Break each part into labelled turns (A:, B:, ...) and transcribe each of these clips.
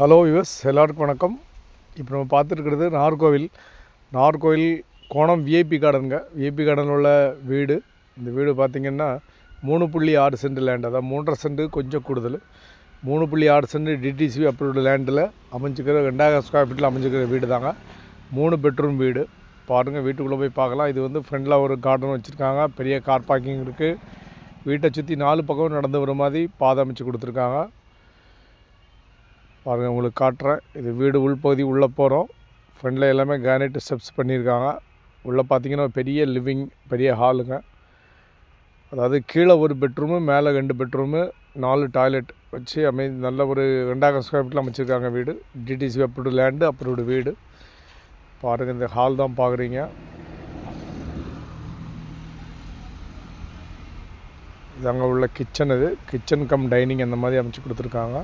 A: Hello US எல்லாருக்கும் வணக்கம். இப்போ நம்ம பார்த்துருக்கிறது நார்கோவில் நார்கோவில் கோணம் விஐபி கார்டனுங்க விஐபி கார்டன் உள்ள வீடு. இந்த வீடு பார்த்திங்கன்னா மூணு புள்ளி ஆறு சென்ட் லேண்ட் அதாவது மூன்றரை சென்ட் கொஞ்சம் கூடுதல். மூணு புள்ளி ஆறு சென்ட் டிடிசி அப்ரூவ்டு லேண்டில் அமைஞ்சிக்கிற ரெண்டாயிரம் ஸ்கொயர் ஃபீட்டில் அமைஞ்சிக்கிற வீடு தாங்க மூணு பெட்ரூம் வீடு. பாருங்கள் வீட்டுக்குள்ளே போய் பார்க்கலாம். இது வந்து ஃப்ரெண்டில் ஒரு கார்டன் வச்சுருக்காங்க. பெரிய கார் பார்க்கிங் இருக்குது வீட்டை சுற்றி நாலு பக்கம் நடந்து வர மாதிரி பாதை அமைச்சு கொடுத்துருக்காங்க. பாருங்கள் உங்களுக்கு காட்டுறேன். இது வீடு உள்பகுதி உள்ளே போகிறோம் ஃப்ரண்டில் எல்லாமே கிரானைட் ஸ்டெப்ஸ் பண்ணியிருக்காங்க. உள்ளே பார்த்தீங்கன்னா பெரிய லிவிங் பெரிய ஹாலுங்க அதாவது கீழே ஒரு பெட்ரூமு மேலே ரெண்டு பெட்ரூமு நாலு டாய்லெட் வச்சு அமை நல்ல ஒரு ரெண்டாயிரம் ஸ்கொயர் ஃபீட்டில் அமைச்சிருக்காங்க வீடு. டிடிசி அப்ரூவ்டு லேண்டு அப்ரூவ்டு வீடு. பாருங்கள் இந்த ஹால் தான் பார்க்குறீங்க இது அங்கே உள்ள கிச்சன் இது. கிச்சன் கம் டைனிங் அந்த மாதிரி அமைச்சு கொடுத்துருக்காங்க.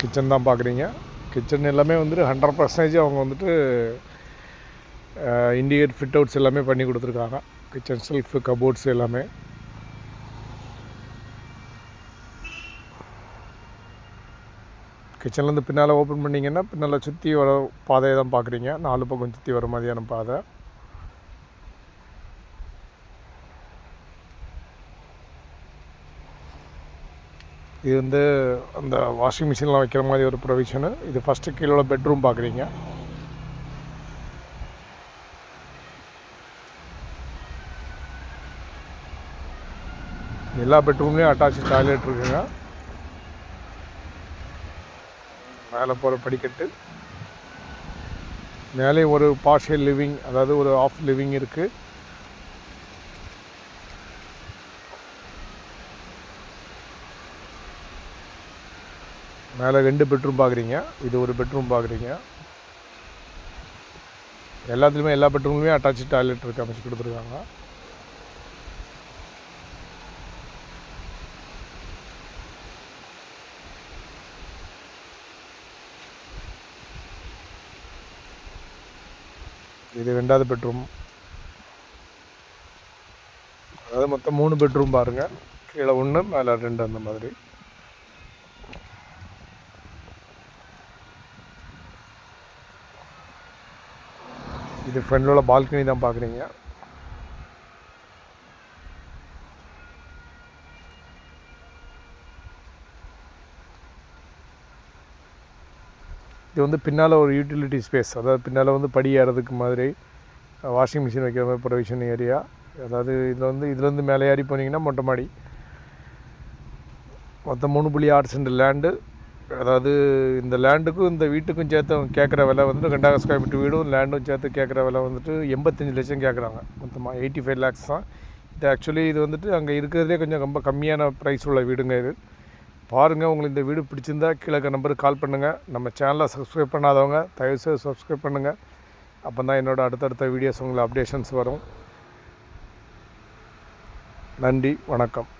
A: கிச்சன் தான் பார்க்குறீங்க. கிச்சன் எல்லாமே வந்துட்டு ஹண்ட்ரட் பர்சன்டேஜ் அவங்க வந்துட்டு இண்டிகேட் ஃபிட் அவுட்ஸ் எல்லாமே பண்ணி கொடுத்துருக்காங்க. கிச்சன் செல்ஃப் கபோர்ட்ஸ் எல்லாமே. கிச்சன்லேருந்து பின்னால் ஓப்பன் பண்ணிங்கன்னா பின்னால் சுற்றி வர பாதையை தான் பார்க்குறீங்க. நாலு பக்கம் சுற்றி வர மாதிரியான பாதை. இது வந்து அந்த வாஷிங் மிஷினில் வைக்கிற மாதிரி ஒரு ப்ரொவிஷனு இது ஃபஸ்ட்டு கீழே பெட்ரூம் பார்க்குறீங்க எல்லா பெட்ரூம்லேயும் அட்டாச் டாய்லெட் இருக்குங்க. மேலே போகிற படிக்கட்டு. மேலே ஒரு பார்ஷியல் லிவிங் அதாவது ஒரு ஆஃப் லிவிங் இருக்குது மேலே ரெண்டு பெட்ரூம் பார்க்குறீங்க இது ஒரு பெட்ரூம் பார்க்குறீங்க. எல்லாத்துலேயுமே எல்லா பெட்ரூம்லையுமே அட்டாச் டாய்லெட் இருக்குது அமைச்சு கொடுத்துருக்காங்க. இது ரெண்டாவது பெட்ரூம். அதாவது மொத்தம் மூணு பெட்ரூம் பாருங்கள் கீழே ஒன்று மேலே ரெண்டு அந்த மாதிரி. இது ஃப்ரெண்டில் உள்ள பால்கனி தான் பார்க்குறீங்க. இது வந்து பின்னால் ஒரு யூட்டிலிட்டி ஸ்பேஸ் அதாவது பின்னால் வந்து படி ஏறதுக்கு மாதிரி வாஷிங் மிஷின் வைக்கிற மாதிரி ப்ரொவிஷன் ஏரியா அதாவது இதில் வந்து இதுலேருந்து மேலே ஏறி போனீங்கன்னா மொட்டை மாடி. மொத்தம் மூணு புள்ளி ஆறு சென்ட் லேண்டு அதாவது இந்த லேண்டுக்கும் இந்த வீட்டுக்கும் சேர்த்து அவங்க கேட்குற விலை வந்துட்டு ரெண்டாயிரம் ஸ்கொயர் ஃபீட் வீடும் லேண்டும் சேர்த்து கேட்குற விலை வந்துட்டு எண்பத்தஞ்சு லட்சம் கேட்குறாங்க. மொத்தமாக எயிட்டி ஃபைவ் லேக்ஸ் தான். இது ஆக்சுவலி இது வந்துட்டு அங்கே இருக்கிறதுலே கொஞ்சம் ரொம்ப கம்மியான ப்ரைஸ் உள்ள வீடுங்க இது. பாருங்கள் உங்களுக்கு இந்த வீடு பிடிச்சிருந்தா கீழே நம்பருக்கு கால் பண்ணுங்கள் நம்ம சேனலை சப்ஸ்கிரைப் பண்ணாதவங்க தயவுசெய்து சப்ஸ்கிரைப் பண்ணுங்கள் அப்போ தான் என்னோடய அடுத்தடுத்த வீடியோஸ் உங்களுக்கு அப்டேஷன்ஸ் வரும். நன்றி வணக்கம்.